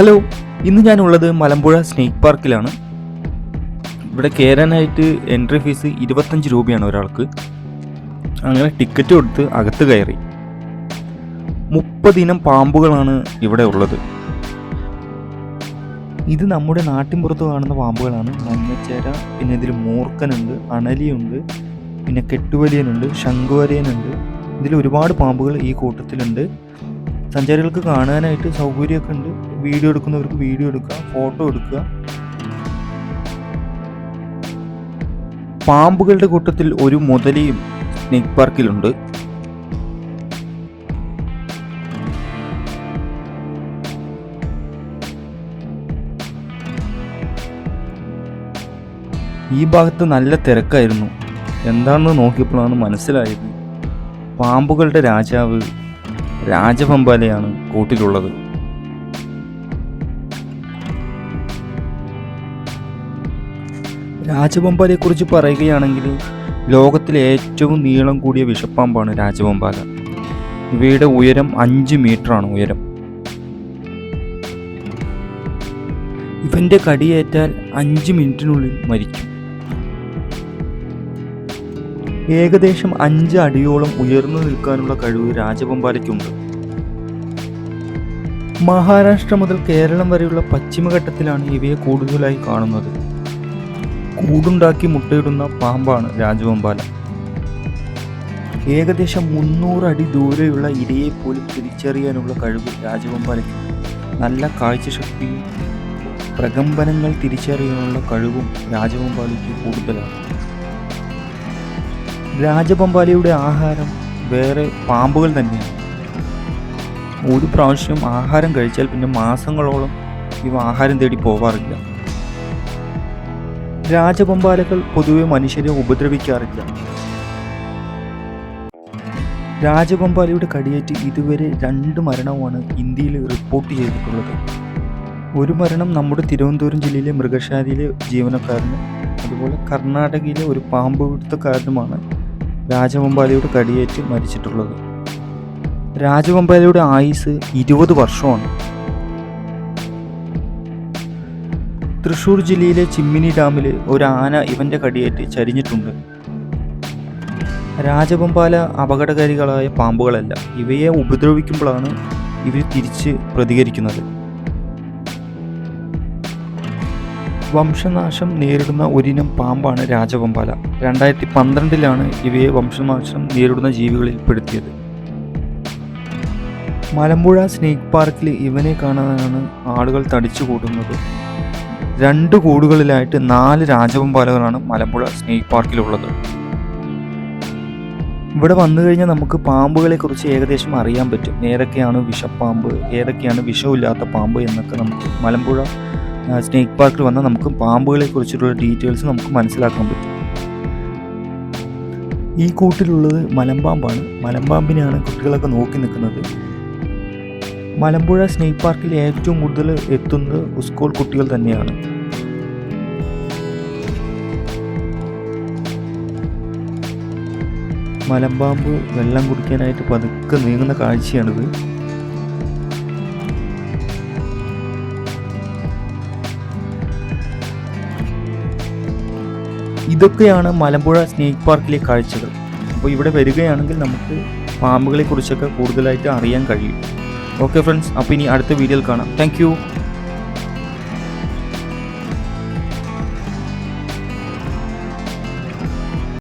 Hello ഇന്ന് ഞാനുള്ളത് Malampuzha snake പാർക്കിലാണ്. ഇവിടെ കയറാനായിട്ട് എൻട്രി ഫീസ് ഇരുപത്തഞ്ച് രൂപയാണ് ഒരാൾക്ക്. അങ്ങനെ ടിക്കറ്റ് കൊടുത്ത് അകത്ത് കയറി. മുപ്പതിനം പാമ്പുകളാണ് ഇവിടെ ഉള്ളത്. ഇത് നമ്മുടെ നാട്ടിൻപുറത്ത് കാണുന്ന പാമ്പുകളാണ്. മഞ്ഞച്ചേര പിന്നെ ഇതിൽ മൂർക്കനുണ്ട് അണലിയുണ്ട് പിന്നെ കെട്ടുവലിയനുണ്ട് ശംഖുവലിയനുണ്ട് ഇതിൽ ഒരുപാട് പാമ്പുകൾ ഈ കൂട്ടത്തിലുണ്ട്. സഞ്ചാരികൾക്ക് കാണാനായിട്ട് സൗകര്യമൊക്കെ ഉണ്ട്. വീഡിയോ എടുക്കുന്നവർക്ക് വീഡിയോ എടുക്കുക ഫോട്ടോ എടുക്കുക. പാമ്പുകളുടെ കൂട്ടത്തിൽ ഒരു മുതലയും സ്നേക്ക് പാർക്കിലുണ്ട്. ഈ ഭാഗത്ത് നല്ല തിരക്കായിരുന്നു. എന്താണെന്ന് നോക്കിയപ്പോഴാണ് മനസ്സിലായത്. പാമ്പുകളുടെ രാജാവ് രാജപമ്പാലയാണ് കൂട്ടിലുള്ളത്. രാജപമ്പാലയെക്കുറിച്ച് പറയുകയാണെങ്കിൽ ലോകത്തിലെ ഏറ്റവും നീളം കൂടിയ വിഷപ്പാമ്പാണ് രാജവമ്പാല. ഇവയുടെ ഉയരം അഞ്ച് മീറ്ററാണ് ഉയരം. ഇവന്റെ കടിയേറ്റാൽ അഞ്ച് മിനിറ്റിനുള്ളിൽ മരിക്കും. ഏകദേശം അഞ്ച് അടിയോളം ഉയർന്നു നിൽക്കാനുള്ള കഴിവ് രാജപമ്പാലയ്ക്കുണ്ട് മഹാരാഷ്ട്ര മുതൽ കേരളം വരെയുള്ള പശ്ചിമഘട്ടത്തിലാണ് ഇവയെ കൂടുതലായി കാണുന്നത്. കൂടുണ്ടാക്കി മുട്ടയിടുന്ന പാമ്പാണ് രാജവമ്പാല ഏകദേശം മുന്നൂറ് അടി ദൂരെയുള്ള ഇരയെ പോലും തിരിച്ചറിയാനുള്ള കഴിവ് രാജവമ്പാലയ്ക്ക് നല്ല കാഴ്ചശക്തിയും പ്രകമ്പനങ്ങൾ തിരിച്ചറിയാനുള്ള കഴിവും രാജവമ്പാലയ്ക്ക് കൂടുതലാണ്. രാജപമ്പാലയുടെ ആഹാരം വേറെ പാമ്പുകൾ തന്നെയാണ്. ഒരു പ്രാവശ്യം ആഹാരം കഴിച്ചാൽ പിന്നെ മാസങ്ങളോളം ഇവ ആഹാരം തേടി പോവാറില്ല. രാജപമ്പാലകൾ പൊതുവെ മനുഷ്യരെ ഉപദ്രവിക്കാറില്ല. രാജപമ്പാലയുടെ കടിയേറ്റ് ഇതുവരെ രണ്ട് മരണമാണ് ഇന്ത്യയിൽ റിപ്പോർട്ട് ചെയ്തിട്ടുള്ളത്. ഒരു മരണം നമ്മുടെ തിരുവനന്തപുരം ജില്ലയിലെ മൃഗശാലയിലെ ജീവനക്കാരനും അതുപോലെ കർണാടകയിലെ ഒരു പാമ്പ് പിടുത്തക്കാരനുമാണ് രാജവമ്പാലയുടെ കടിയേറ്റ് മരിച്ചിട്ടുള്ളത്. രാജവമ്പാലയുടെ ആയുസ് ഇരുപത് വർഷമാണ്. തൃശൂർ ജില്ലയിലെ ചിമ്മിനി ഡാമിൽ ഒരു ആന ഇവന്റെ കടിയേറ്റ് ചരിഞ്ഞിട്ടുണ്ട്. രാജപമ്പാല അപകടകാരികളായ പാമ്പുകളല്ല ഇവയെ ഉപദ്രവിക്കുമ്പോഴാണ് ഇവർ തിരിച്ച് പ്രതികരിക്കുന്നത്. വംശനാശം നേരിടുന്ന ഒരിനം പാമ്പാണ് രാജപമ്പാല രണ്ടായിരത്തി പന്ത്രണ്ടിലാണ് ഇവയെ വംശനാശം നേരിടുന്ന ജീവികളിൽ പെടുത്തിയത്. മലമ്പുഴ സ്നേക്ക് പാർക്കിൽ ഇവനെ കാണാനാണ് ആളുകൾ തടിച്ചു കൂടുന്നത് രണ്ട് കൂടുകളിലായിട്ട് നാല് രാജവമ്പാലകളാണ് മലമ്പുഴ സ്നേക്ക് പാർക്കിലുള്ളത്. ഇവിടെ വന്നു കഴിഞ്ഞാൽ നമുക്ക് പാമ്പുകളെ കുറിച്ച് ഏകദേശം അറിയാൻ പറ്റും. ഏതൊക്കെയാണ് വിഷപ്പാമ്പ് ഏതൊക്കെയാണ് വിഷമില്ലാത്ത പാമ്പ് എന്നൊക്കെ നമുക്ക് മലമ്പുഴ സ്നേക്ക് പാർക്കിൽ വന്നാൽ നമുക്ക് പാമ്പുകളെ കുറിച്ചിട്ടുള്ള ഡീറ്റെയിൽസ് നമുക്ക് മനസ്സിലാക്കാൻ പറ്റും. ഈ കൂട്ടിലുള്ളത് മലമ്പാമ്പാണ്. മലമ്പാമ്പിനെയാണ് കുട്ടികളൊക്കെ നോക്കി നിൽക്കുന്നത്. മലമ്പുഴ സ്നേക്ക് പാർക്കിൽ ഏറ്റവും കൂടുതൽ എത്തുന്നത് സ്കൂൾ കുട്ടികൾ തന്നെയാണ്. മലമ്പാമ്പ് വെള്ളം കുടിക്കാനായിട്ട് പതുക്കെ നീങ്ങുന്ന കാഴ്ചയാണിത്. ഇതൊക്കെയാണ് മലമ്പുഴ സ്നേക്ക് പാർക്കിലെ കാഴ്ചകൾ. അപ്പോൾ ഇവിടെ വരികയാണെങ്കിൽ നമുക്ക് പാമ്പുകളെ കുറിച്ചൊക്കെ കൂടുതലായിട്ട് അറിയാൻ കഴിയും. ഓക്കെ ഫ്രണ്ട്സ് അപ്പോൾ ഇനി അടുത്ത വീഡിയോയിൽ കാണാം. താങ്ക്